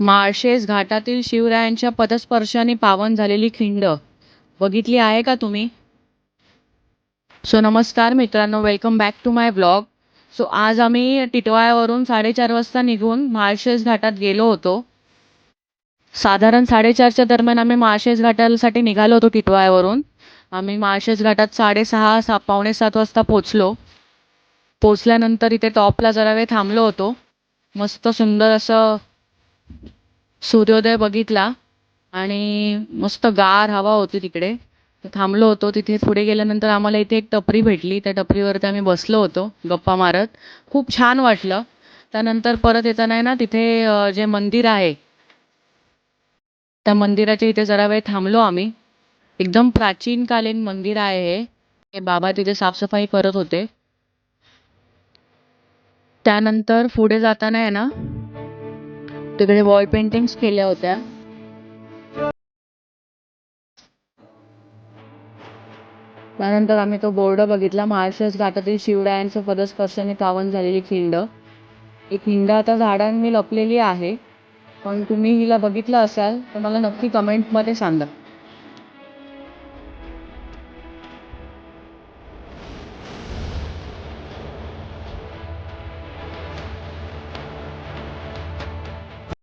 माळशेज घाटातील शिवरायांच्या पदस्पर्शाने पावन झालेली खिंड. बघितली आहे का तुम्ही? सो नमस्कार मित्रांनो welcome back to my blog so आज आम्ही टिटवाळ्यावरून साडेचार वाजता निघून माळशेज घाटात गेलो होतो. साधारण साडेचारच्या दरम्यान आम्ही माळशेज घाटासाठी निघालो होतो टिटवाळ्यावरून. आम्ही माळशेज घाटात साडेसहा सा पावणे सात वाजता पोचलो पोचल्यानंतर इथे टॉपला जरा वेळ थांबलो होतो. मस्त सुंदर असं सूर्योदय बघितला आणि मस्त गार हवा होती तिकडे. तर थांबलो होतो तिथे पुढे गेल्यानंतर आम्हाला इथे एक टपरी भेटली. त्या टपरीवरती आम्ही बसलो होतो गप्पा मारत. खूप छान वाटलं. त्यानंतर परत येताना आहे ना तिथे जे मंदिर आहे त्या मंदिराच्या इथे जरा वेळ थांबलो आम्ही. एकदम प्राचीनकालीन मंदिर आहे हे. हे बाबा तिथे साफसफाई करत होते. त्यानंतर पुढे जाताना आहे ना तिकडे वॉल पेंटिंग्स केल्या होत्या. त्यानंतर आम्ही तो बोर्ड बघितला. महाराष्ट्र घाटातील शिवरायांचं पदस्पर्शाने पावन झालेली खिंड. ही खिंड आता झाडांनी लपलेली आहे. पण तुम्ही हिला बघितलं असाल तर मला नक्की कमेंटमध्ये सांगा.